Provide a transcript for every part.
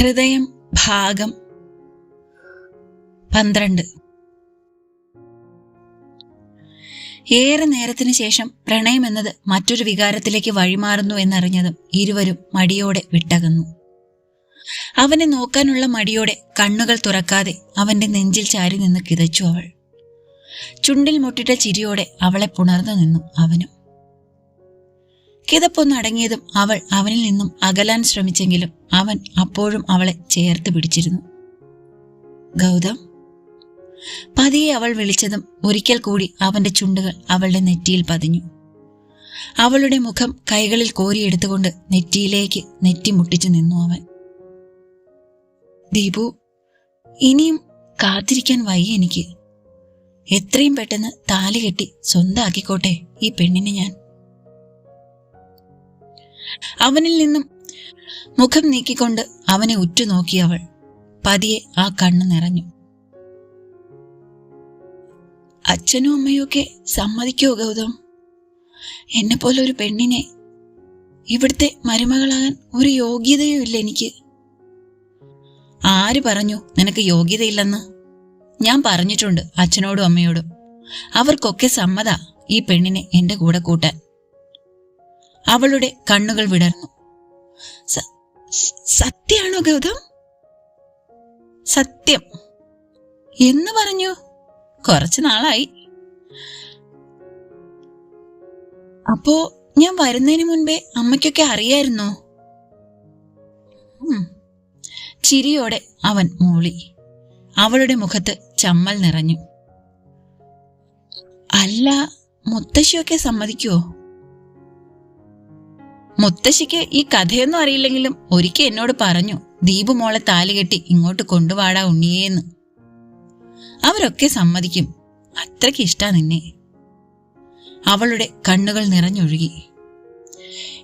ഹൃദയം ഭാഗം പന്ത്രണ്ട്. ഏറെ നേരത്തിനു ശേഷം പ്രണയം എന്നത് മറ്റൊരു വികാരത്തിലേക്ക് വഴിമാറുന്നു എന്നറിഞ്ഞതും ഇരുവരും മടിയോടെ വിട്ടകന്നു. അവനെ നോക്കാനുള്ള മടിയോടെ കണ്ണുകൾ തുറക്കാതെ അവന്റെ നെഞ്ചിൽ ചാരി നിന്ന് കിതച്ചു അവൾ. ചുണ്ടിൽ മുട്ടിട്ട ചിരിയോടെ അവളെ പുണർന്നു നിന്നു അവനും. കിതപ്പൊന്നടങ്ങിയതും അവൾ അവനിൽ നിന്നും അകലാൻ ശ്രമിച്ചെങ്കിലും അവൻ അപ്പോഴും അവളെ ചേർത്ത് പിടിച്ചിരുന്നു. ഗൗതം പതിയെ അവൾ വിളിച്ചതും ഒരിക്കൽ കൂടി അവന്റെ ചുണ്ടുകൾ അവളുടെ നെറ്റിയിൽ പതിഞ്ഞു. അവളുടെ മുഖം കൈകളിൽ കോരിയെടുത്തുകൊണ്ട് നെറ്റിയിലേക്ക് നെറ്റി മുട്ടിച്ചു നിന്നു അവൻ. ദീപു ഇനിയും കാത്തിരിക്കാൻ വയ്യ എനിക്ക്. എത്രയും പെട്ടെന്ന് താലി കെട്ടി സ്വന്തമാക്കിക്കോട്ടെ ഈ പെണ്ണിനെ ഞാൻ. അവനിൽ നിന്നും മുഖം നീക്കിക്കൊണ്ട് അവനെ ഉറ്റുനോക്കിയവൾ പതിയെ ആ കണ്ണ് നിറഞ്ഞു. അച്ഛനും അമ്മയൊക്കെ സമ്മതിക്കോ ഗൗതം? എന്നെ പോലെ ഒരു പെണ്ണിനെ ഇവിടുത്തെ മരുമകളാകാൻ ഒരു യോഗ്യതയും ഇല്ല എനിക്ക്. ആര് പറഞ്ഞു നിനക്ക് യോഗ്യതയില്ലെന്ന്? ഞാൻ പറഞ്ഞിട്ടുണ്ട് അച്ഛനോടും അമ്മയോടും. അവർക്കൊക്കെ സമ്മത ഈ പെണ്ണിനെ എന്റെ കൂടെ കൂട്ടാൻ. അവളുടെ കണ്ണുകൾ വിടർന്നു. സത്യാണോ ഗൗതം? സത്യം. എന്ന് പറഞ്ഞു. കുറച്ചു നാളായി. അപ്പോ ഞാൻ വരുന്നതിന് മുൻപേ അമ്മയ്ക്കൊക്കെ അറിയായിരുന്നോ? ചിരിയോടെ അവൻ മൂളി. അവളുടെ മുഖത്ത് ചമ്മൽ നിറഞ്ഞു. അല്ല മുത്തശ്ശിയൊക്കെ സമ്മതിക്കുവോ? മുത്തശ്ശിക്ക് ഈ കഥയൊന്നും അറിയില്ലെങ്കിലും ഒരിക്കൽ എന്നോട് പറഞ്ഞു ദീപു മോളെ താലുകെട്ടി ഇങ്ങോട്ട് കൊണ്ടുവാടാ ഉണ്ണിയേന്ന്. അവരൊക്കെ സമ്മതിക്കും. അത്രയ്ക്ക് ഇഷ്ടാ നിന്നെ. അവളുടെ കണ്ണുകൾ നിറഞ്ഞൊഴുകി.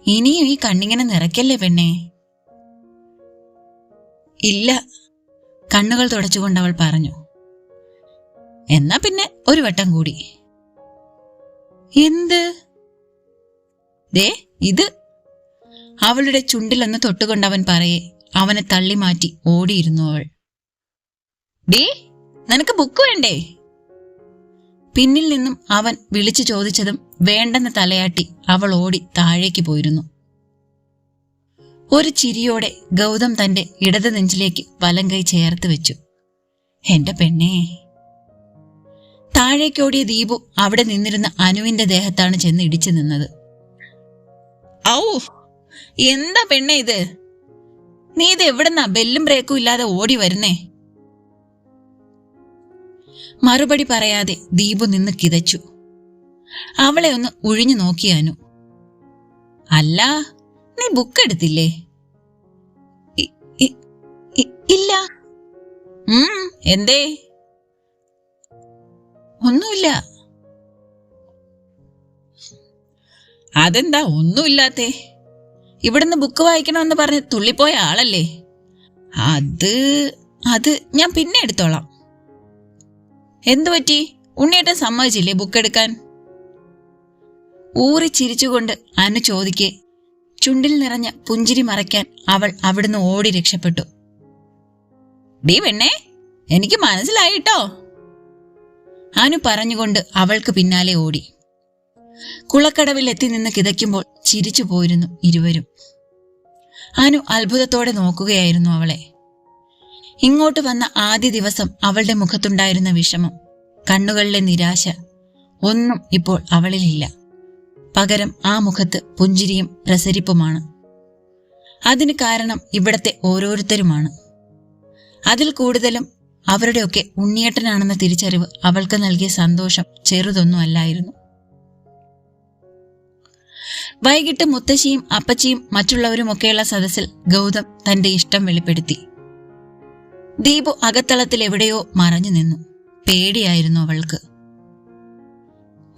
ഇനിയും ഈ കണ്ണിങ്ങനെ നിറയ്ക്കല്ലേ പെണ്ണേ? ഇല്ല. കണ്ണുകൾ തുടച്ചുകൊണ്ട് അവൾ പറഞ്ഞു. എന്നാ പിന്നെ ഒരു വട്ടം കൂടി. എന്ത്? ദേ ഇത് അവളുടെ ചുണ്ടിലൊന്ന് തൊട്ടുകൊണ്ടവൻ പറയെ അവനെ തള്ളി മാറ്റി ഓടിയിരുന്നു അവൾ. ഡേ നിനക്ക് ബുക്ക് വേണ്ടേ? പിന്നിൽ നിന്നും അവൻ വിളിച്ചു ചോദിച്ചതും വേണ്ടെന്ന് തലയാട്ടി അവൾ ഓടി താഴേക്ക് പോയിരുന്നു. ഒരു ചിരിയോടെ ഗൗതം തന്റെ ഇടത് നെഞ്ചിലേക്ക് വലം കൈ ചേർത്ത് വെച്ചു. എന്റെ പെണ്ണേ താഴേക്കോടിയ ദീപു അവിടെ നിന്നിരുന്ന അനുവിന്റെ ദേഹത്താണ് ചെന്ന് ഇടിച്ചു നിന്നത്. ഔ എന്താ പെണ്ണെ ഇത്? നീ ഇത് എവിടുന്നാ ബെല്ലും ബ്രേക്കും ഇല്ലാതെ ഓടി വരുന്നേ? മറുപടി പറയാതെ ദീപു നിന്ന് കിതച്ചു. അവളെ ഒന്ന് ഒഴിഞ്ഞു നോക്കിയാനു അല്ല നീ ബുക്ക് എടുത്തില്ലേ? ഇല്ല. ഉം എന്തേ? ഒന്നുമില്ല. അതെന്താ ഒന്നുമില്ലാത്തേ? ഇവിടുന്ന് ബുക്ക് വായിക്കണമെന്ന് പറഞ്ഞ് തുള്ളിപ്പോയ ആളല്ലേ? അത് അത് ഞാൻ പിന്നെ എടുത്തോളാം. എന്തു പറ്റി? ഉണ്ണിയേട്ടൻ സമ്മതിച്ചില്ലേ ബുക്ക് എടുക്കാൻ? ഊറി ചിരിച്ചുകൊണ്ട് അനു ചോദിക്കെ ചുണ്ടിൽ നിറഞ്ഞ പുഞ്ചിരി മറയ്ക്കാൻ അവൾ അവിടുന്ന് ഓടി രക്ഷപ്പെട്ടു. ഡീ പെണ്ണേ എനിക്ക് മനസ്സിലായിട്ടോ? അനു പറഞ്ഞുകൊണ്ട് അവൾക്ക് പിന്നാലെ ഓടി. കുളക്കടവിൽ എത്തി നിന്ന് കിതയ്ക്കുമ്പോൾ ചിരിച്ചു പോയിരുന്നു ഇരുവരും. അനു അത്ഭുതത്തോടെ നോക്കുകയായിരുന്നു അവളെ. ഇങ്ങോട്ട് വന്ന ആദ്യ ദിവസം അവളുടെ മുഖത്തുണ്ടായിരുന്ന വിഷമം കണ്ണുകളിലെ നിരാശ ഒന്നും ഇപ്പോൾ അവളിലില്ല. പകരം ആ മുഖത്ത് പുഞ്ചിരിയും പ്രസരിപ്പുമാണ്. അതിന് കാരണം ഇവിടത്തെ ഓരോരുത്തരുമാണ്. അതിൽ കൂടുതലും അവരുടെയൊക്കെ ഉണ്ണിയേട്ടനാണെന്ന തിരിച്ചറിവ് അവൾക്ക് നൽകിയ സന്തോഷം ചെറുതൊന്നും അല്ലായിരുന്നു. വൈകിട്ട് മുത്തശ്ശിയും അപ്പച്ചിയും മറ്റുള്ളവരുമൊക്കെയുള്ള സദസ്സിൽ ഗൗതം തന്റെ ഇഷ്ടം വെളിപ്പെടുത്തി. ദീപു അകത്തളത്തിൽ എവിടെയോ മറഞ്ഞു നിന്നു. പേടിയായിരുന്നു അവൾക്ക്.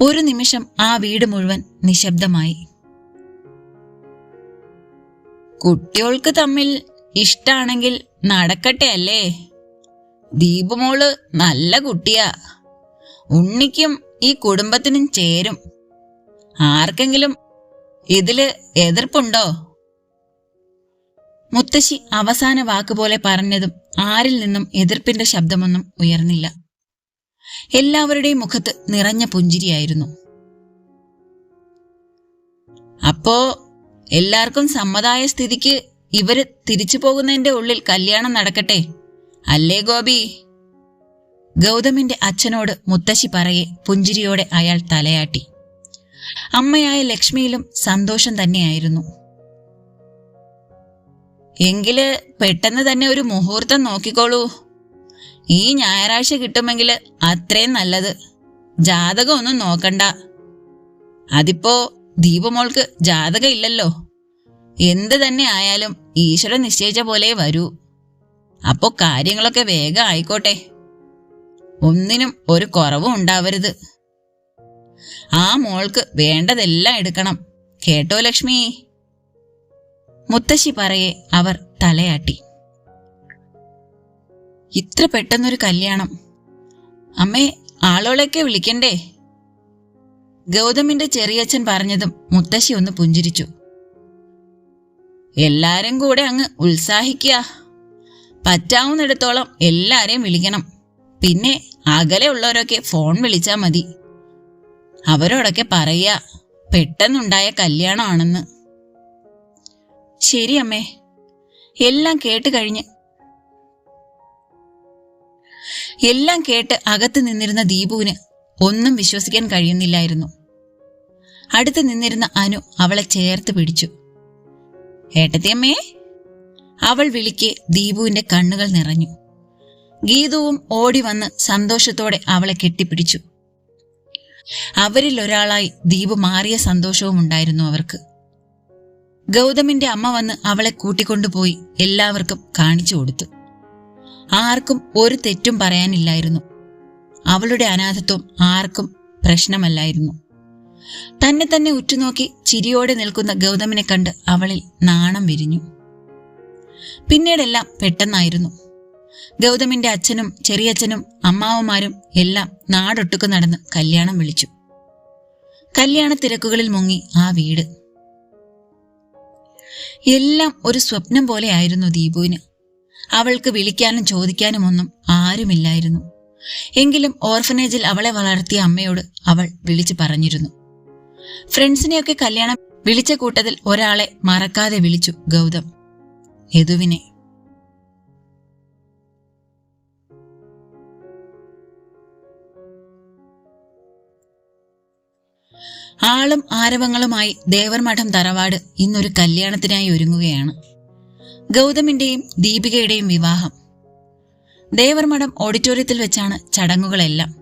ഒരു നിമിഷം ആ വീട് മുഴുവൻ നിശബ്ദമായി. കുട്ടികൾക്ക് തമ്മിൽ ഇഷ്ടാണെങ്കിൽ നടക്കട്ടെ അല്ലേ ദീപുമോൾ നല്ല കുട്ടിയാ. ഉണ്ണിക്കും ഈ കുടുംബത്തിനും ചേരും. ആർക്കെങ്കിലും ഇതിൽ എതിർപ്പുണ്ടോ? മുത്തശ്ശി അവസാന വാക്കുപോലെ പറഞ്ഞതും ആരിൽ നിന്നും എതിർപ്പിന്റെ ശബ്ദമൊന്നും ഉയർന്നില്ല. എല്ലാവരുടെയും മുഖത്ത് നിറഞ്ഞ പുഞ്ചിരിയായിരുന്നു. അപ്പോ എല്ലാവർക്കും സമ്മതായ സ്ഥിതിക്ക് ഇവർ തിരിച്ചു പോകുന്നതിന്റെ ഉള്ളിൽ കല്യാണം നടക്കട്ടെ അല്ലേ ഗോപി? ഗൗതമിന്റെ അച്ഛനോട് മുത്തശ്ശി പറയെ പുഞ്ചിരിയോടെ അയാൾ തലയാട്ടി. അമ്മയായ ലക്ഷ്മിയിലും സന്തോഷം തന്നെയായിരുന്നു. എങ്കിൽ പെട്ടെന്ന് തന്നെ ഒരു മുഹൂർത്തം നോക്കിക്കോളൂ. ഈ ഞായറാഴ്ച കിട്ടുമെങ്കിൽ അത്രയും നല്ലത്. ജാതകം ഒന്നും നോക്കണ്ട. അതിപ്പോ ദീപമോൾക്ക് ജാതകം ഇല്ലല്ലോ. എന്ത് തന്നെ ആയാലും ഈശ്വരൻ നിശ്ചയിച്ച പോലെ വരൂ. അപ്പോ കാര്യങ്ങളൊക്കെ വേഗം ആയിക്കോട്ടെ. ഒന്നിനും ഒരു കുറവും ഉണ്ടാവരുത്. ആ മോൾക്ക് വേണ്ടതെല്ലാം എടുക്കണം. കേട്ടോ ലക്ഷ്മി? മുത്തശ്ശി പറയെ അവർ തലയാട്ടി. ഇത്ര പെട്ടെന്നൊരു കല്യാണം. അമ്മേ ആളുകളെയൊക്കെ വിളിക്കണ്ടേ? ഗൗതമിന്റെ ചെറിയച്ഛൻ പറഞ്ഞതും മുത്തശ്ശി ഒന്ന് പുഞ്ചിരിച്ചു. എല്ലാരും കൂടെ അങ്ങ് ഉത്സാഹിക്കുക. പറ്റാവുന്നിടത്തോളം എല്ലാരെയും വിളിക്കണം. പിന്നെ അകലെ ഉള്ളവരൊക്കെ ഫോൺ വിളിച്ചാൽ മതി. അവരോടൊക്കെ പറയാ പെട്ടെന്നുണ്ടായ കല്യാണമാണെന്ന്. ശരി അമ്മേ. എല്ലാം കേട്ട് കഴിഞ്ഞ്. എല്ലാം കേട്ട് അകത്ത് നിന്നിരുന്ന ദീപുവിന് ഒന്നും വിശ്വസിക്കാൻ കഴിയുന്നില്ലായിരുന്നു. അടുത്ത് നിന്നിരുന്ന അനു അവളെ ചേർത്ത് പിടിച്ചു. ഏട്ടത്തിയമ്മേ അവൾ വിളിക്ക് ദീപുവിന്റെ കണ്ണുകൾ നിറഞ്ഞു. ഗീതുവും ഓടി വന്ന് സന്തോഷത്തോടെ അവളെ കെട്ടിപ്പിടിച്ചു. അവരിൽ ഒരാളായി ദീപ് മാറിയ സന്തോഷവും ഉണ്ടായിരുന്നു അവർക്ക്. ഗൗതമിന്റെ അമ്മ വന്ന് അവളെ കൂട്ടിക്കൊണ്ടുപോയി എല്ലാവർക്കും കാണിച്ചു കൊടുത്തു. ആർക്കും ഒരു തെറ്റും പറയാനില്ലായിരുന്നു. അവളുടെ അനാഥത്വം ആർക്കും പ്രശ്നമല്ലായിരുന്നു. തന്നെ തന്നെ ഉറ്റുനോക്കി ചിരിയോടെ നിൽക്കുന്ന ഗൗതമിനെ കണ്ട് അവളിൽ നാണം വിരിഞ്ഞു. പിന്നീടെല്ലാം പെട്ടെന്നായിരുന്നു. ഗൗതമിന്റെ അച്ഛനും ചെറിയച്ഛനും അമ്മാവന്മാരും എല്ലാം നാടൊട്ടുക്ക് നടന്ന് കല്യാണം വിളിച്ചു. കല്യാണ തിരക്കുകളിൽ മുങ്ങി ആ വീട്. എല്ലാം ഒരു സ്വപ്നം പോലെയായിരുന്നു ദീപുവിന്. അവൾക്ക് വിളിക്കാനും ചോദിക്കാനും ഒന്നും ആരുമില്ലായിരുന്നു. എങ്കിലും ഓർഫനേജിൽ അവളെ വളർത്തിയ അമ്മയോട് അവൾ വിളിച്ചു പറഞ്ഞിരുന്നു. ഫ്രണ്ട്സിനെയൊക്കെ കല്യാണം വിളിച്ച കൂട്ടത്തിൽ ഒരാളെ മറക്കാതെ വിളിച്ചു ഗൗതം. യദുവിനെ. ആളും ആരവങ്ങളുമായി ദേവർമഠം തറവാട് ഇന്നൊരു കല്യാണത്തിനായി ഒരുങ്ങുകയാണ്. ഗൗതമിന്റെയും ദീപികയുടെയും വിവാഹം. ദേവർമഠം ഓഡിറ്റോറിയത്തിൽ വെച്ചാണ് ചടങ്ങുകളെല്ലാം.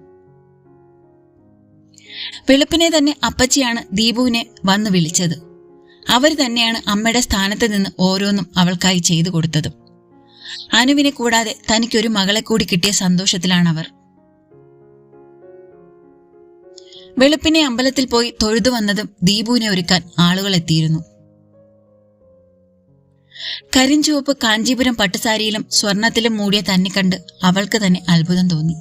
വെളുപ്പിനെ തന്നെ അപ്പച്ചിയാണ് ദീപുവിനെ വന്നു വിളിച്ചത്. അവർ തന്നെയാണ് അമ്മയുടെ സ്ഥാനത്ത് നിന്ന് ഓരോന്നും അവൾക്കായി ചെയ്തു കൊടുത്തതും. അനുവിനെ കൂടാതെ തനിക്കൊരു മകളെ കൂടി കിട്ടിയ സന്തോഷത്തിലാണവർ. വെളുപ്പിനെ അമ്പലത്തിൽ പോയി തൊഴുതു വന്നതും ദീപുവിനെ ഒരുക്കാൻ ആളുകൾ എത്തിയിരുന്നു. കരിഞ്ചുവപ്പ് കാഞ്ചീപുരം പട്ടുസാരിയിലും സ്വർണത്തിലും മൂടിയ തന്നെ കണ്ട് അവൾക്ക് തന്നെ അത്ഭുതം തോന്നി.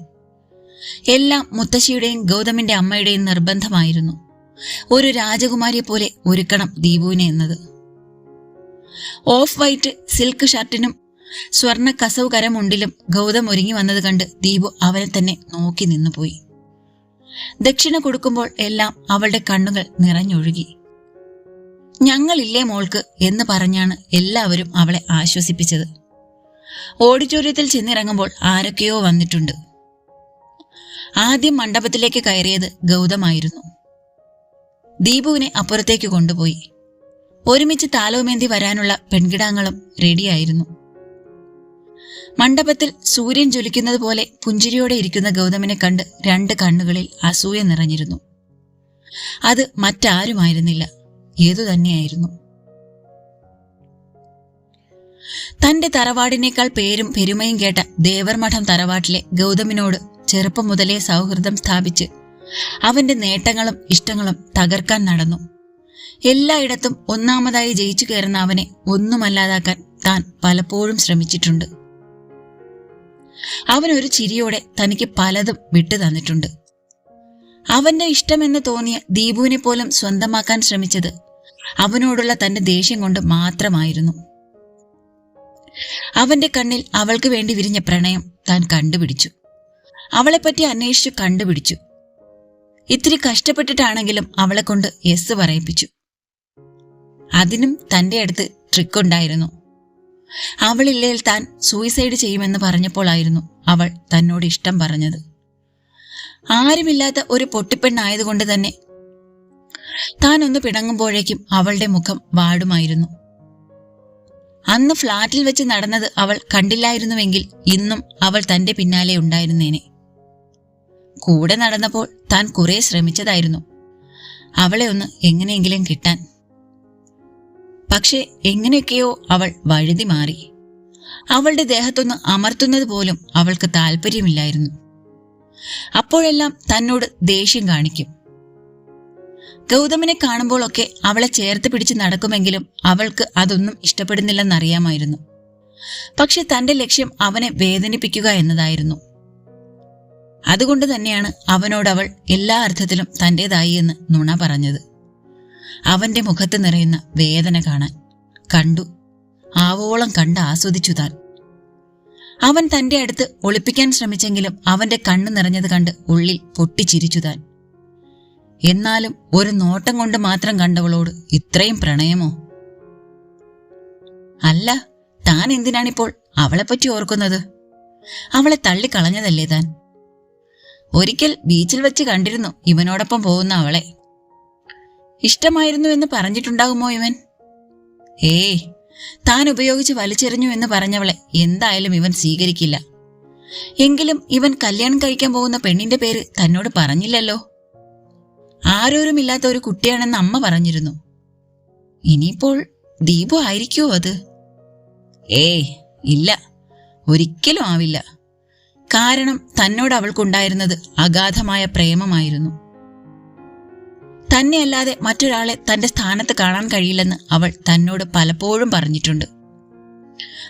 എല്ലാം മുത്തശ്ശിയുടെയും ഗൗതമിന്റെ അമ്മയുടെയും നിർബന്ധമായിരുന്നു. ഒരു രാജകുമാരിയെ പോലെ ഒരുക്കണം ദീപുവിനെ എന്നത്. ഓഫ് വൈറ്റ് സിൽക്ക് ഷർട്ടിനും സ്വർണ കസവ് കരമുണ്ടിലും ഗൗതം ഒരുങ്ങി വന്നത് കണ്ട് ദീപു അവനെ തന്നെ നോക്കി നിന്നുപോയി. ദക്ഷിണ കൊടുക്കുമ്പോൾ എല്ലാം അവളുടെ കണ്ണുകൾ നിറഞ്ഞൊഴുകി. ഞങ്ങളില്ലേ മോൾക്ക് എന്ന് പറഞ്ഞാണ് എല്ലാവരും അവളെ ആശ്വസിപ്പിച്ചത്. ഓഡിറ്റോറിയത്തിൽ ചെന്നിറങ്ങുമ്പോൾ ആരൊക്കെയോ വന്നിട്ടുണ്ട്. ആദ്യം മണ്ഡപത്തിലേക്ക് കയറിയത് ഗൗതമായിരുന്നു. ദീപുവിനെ അപ്പുറത്തേക്ക് കൊണ്ടുപോയി. ഒരുമിച്ച് താലവുമേന്തി വരാനുള്ള പെൺകിടാങ്ങളും റെഡിയായിരുന്നു. മണ്ഡപത്തിൽ സൂര്യൻ ജ്വലിക്കുന്നത് പോലെ പുഞ്ചിരിയോടെ ഇരിക്കുന്ന ഗൗതമിനെ കണ്ട് രണ്ട് കണ്ണുകളിൽ അസൂയ നിറഞ്ഞിരുന്നു. അത് മറ്റാരുമായിരുന്നില്ല. ഏതു തന്നെയായിരുന്നു? തന്റെ തറവാടിനേക്കാൾ പേരും പെരുമയും കേട്ട ദേവർമഠം തറവാട്ടിലെ ഗൗതമിനോട് ചെറുപ്പം മുതലേ സൗഹൃദം സ്ഥാപിച്ച് അവന്റെ നേട്ടങ്ങളും ഇഷ്ടങ്ങളും തകർക്കാൻ നടന്നു. എല്ലായിടത്തും ഒന്നാമതായി ജയിച്ചു കയറുന്ന അവനെ ഒന്നുമല്ലാതാക്കാൻ താൻ പലപ്പോഴും ശ്രമിച്ചിട്ടുണ്ട്. അവൻ ഒരു ചിരിയോടെ തനിക്ക് പലതും വിട്ടു തന്നിട്ടുണ്ട്. അവന്റെ ഇഷ്ടമെന്ന് തോന്നിയ ദീപുവിനെ പോലും സ്വന്തമാക്കാൻ ശ്രമിച്ചത് അവനോടുള്ള തന്റെ ദേഷ്യം കൊണ്ട് മാത്രമായിരുന്നു. അവന്റെ കണ്ണിൽ അവൾക്ക് വേണ്ടി വിരിഞ്ഞ പ്രണയം താൻ കണ്ടുപിടിച്ചു. അവളെപ്പറ്റി അന്വേഷിച്ചു കണ്ടുപിടിച്ചു. ഇത്തിരി കഷ്ടപ്പെട്ടിട്ടാണെങ്കിലും അവളെ കൊണ്ട് യെസ് പറയിപ്പിച്ചു. അതിനും തന്റെ അടുത്ത് ട്രിക്കുണ്ടായിരുന്നു അവളില്ലേൽ താൻ സൂയിസൈഡ് ചെയ്യുമെന്ന് പറഞ്ഞപ്പോഴായിരുന്നു അവൾ തന്നോട് ഇഷ്ടം പറഞ്ഞത്. ആരുമില്ലാത്ത ഒരു പൊട്ടിപ്പെണ്ണായതുകൊണ്ട് തന്നെ താൻ ഒന്ന് പിണങ്ങുമ്പോഴേക്കും അവളുടെ മുഖം വാടുമായിരുന്നു. അന്ന് ഫ്ളാറ്റിൽ വെച്ച് നടന്നത് അവൾ കണ്ടില്ലായിരുന്നുവെങ്കിൽ ഇന്നും അവൾ തന്റെ പിന്നാലെ ഉണ്ടായിരുന്നേനെ. കൂടെ നടന്നപ്പോൾ താൻ കുറെ ശ്രമിച്ചതായിരുന്നു. അവളെ ഒന്ന് എങ്ങനെയെങ്കിലും കിട്ടാൻ പക്ഷെ എങ്ങനെയൊക്കെയോ അവൾ വഴുതി മാറി. അവളുടെ ദേഹത്തൊന്ന് അമർത്തുന്നത് പോലും അവൾക്ക് താല്പര്യമില്ലായിരുന്നു. അപ്പോഴെല്ലാം തന്നോട് ദേഷ്യം കാണിക്കും. ഗൗതമിനെ കാണുമ്പോഴൊക്കെ അവളെ ചേർത്ത് പിടിച്ച് നടക്കുമെങ്കിലും അവൾക്ക് അതൊന്നും ഇഷ്ടപ്പെടുന്നില്ലെന്നറിയാമായിരുന്നു. പക്ഷെ തന്റെ ലക്ഷ്യം അവനെ വേദനിപ്പിക്കുക എന്നതായിരുന്നു. അതുകൊണ്ട് തന്നെയാണ് അവനോടവൾ എല്ലാ അർത്ഥത്തിലും തന്റേതായി എന്ന് നുണ പറഞ്ഞത്. അവന്റെ മുഖത്ത് നിറയുന്ന വേദന കാണാൻ കണ്ടു. ആവോളം കണ്ട് ആസ്വദിച്ചു താൻ. അവൻ തന്റെ അടുത്ത് ഒളിപ്പിക്കാൻ ശ്രമിച്ചെങ്കിലും അവന്റെ കണ്ണു നിറഞ്ഞത് കണ്ട് ഉള്ളിൽ പൊട്ടിച്ചിരിച്ചു താൻ. എന്നാലും ഒരു നോട്ടം കൊണ്ട് മാത്രം കണ്ടവളോട് ഇത്രയും പ്രണയമോ? അല്ല താൻ എന്തിനാണിപ്പോൾ അവളെപ്പറ്റി ഓർക്കുന്നത്? അവളെ തള്ളിക്കളഞ്ഞതല്ലേ താൻ? ഒരിക്കൽ ബീച്ചിൽ വെച്ച് കണ്ടിരുന്നു ഇവനോടൊപ്പം പോകുന്ന അവളെ. ഇഷ്ടമായിരുന്നു എന്ന് പറഞ്ഞിട്ടുണ്ടാകുമോ ഇവൻ? ഏയ് താൻ ഉപയോഗിച്ച് വലിച്ചെറിഞ്ഞു എന്ന് പറഞ്ഞവളെ എന്തായാലും ഇവൻ സ്വീകരിക്കില്ല. എങ്കിലും ഇവൻ കല്യാണം കഴിക്കാൻ പോകുന്ന പെണ്ണിന്റെ പേര് തന്നോട് പറഞ്ഞില്ലല്ലോ. ആരോരുമില്ലാത്ത ഒരു കുട്ടിയാണെന്ന് അമ്മ പറഞ്ഞിരുന്നു. ഇനിയിപ്പോൾ ദീപു ആയിരിക്കുമോ അത്? ഏയ് ഇല്ല ഒരിക്കലും ആവില്ല. കാരണം തന്നോട് അവൾക്കുണ്ടായിരുന്നത് അഗാധമായ പ്രേമമായിരുന്നു. തന്നെയല്ലാതെ മറ്റൊരാളെ തന്റെ സ്ഥാനത്ത് കാണാൻ കഴിയില്ലെന്ന് അവൾ തന്നോട് പലപ്പോഴും പറഞ്ഞിട്ടുണ്ട്.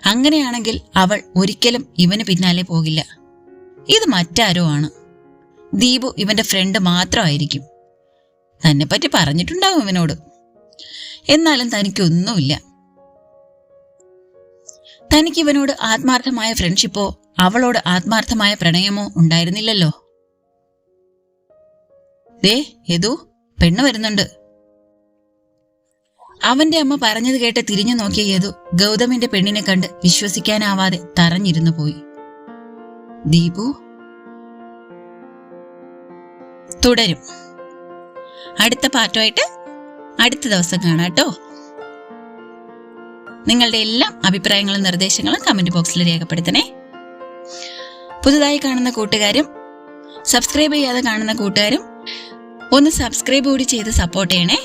അങ്ങനെയാണെങ്കിൽ അവൾ ഒരിക്കലും ഇവന് പിന്നാലെ പോകില്ല. ഇത് മറ്റാരോ ആണ്. ദീപു ഇവന്റെ ഫ്രണ്ട് മാത്രമായിരിക്കും. തന്നെപ്പറ്റി പറഞ്ഞിട്ടുണ്ടാവും ഇവനോട്. എന്നാലും തനിക്കൊന്നുമില്ല. തനിക്ക് ഇവനോട് ആത്മാർത്ഥമായ ഫ്രണ്ട്ഷിപ്പോ അവളോട് ആത്മാർത്ഥമായ പ്രണയമോ ഉണ്ടായിരുന്നില്ലല്ലോ. ദേ യദു പെണ്ണ് വരുന്നുണ്ട്. അവന്റെ അമ്മ പറഞ്ഞത് കേട്ട് തിരിഞ്ഞു നോക്കിയ യദു ഗൗതമിന്റെ പെണ്ണിനെ കണ്ട് വിശ്വസിക്കാനാവാതെ തറഞ്ഞിരുന്നു പോയി. ദീപു? തുടരും. അടുത്ത പാട്ടുമായിട്ട് അടുത്ത ദിവസം കാണാട്ടോ നിങ്ങളുടെ എല്ലാ അഭിപ്രായങ്ങളും നിർദ്ദേശങ്ങളും കമന്റ് ബോക്സിൽ രേഖപ്പെടുത്തണേ. പുതുതായി കാണുന്ന കൂട്ടുകാരും സബ്സ്ക്രൈബ് ചെയ്യാതെ കാണുന്ന കൂട്ടുകാരും ഒന്ന് സബ്സ്ക്രൈബ് കൂടി ചെയ്ത് സപ്പോർട്ട് ചെയ്യണേ.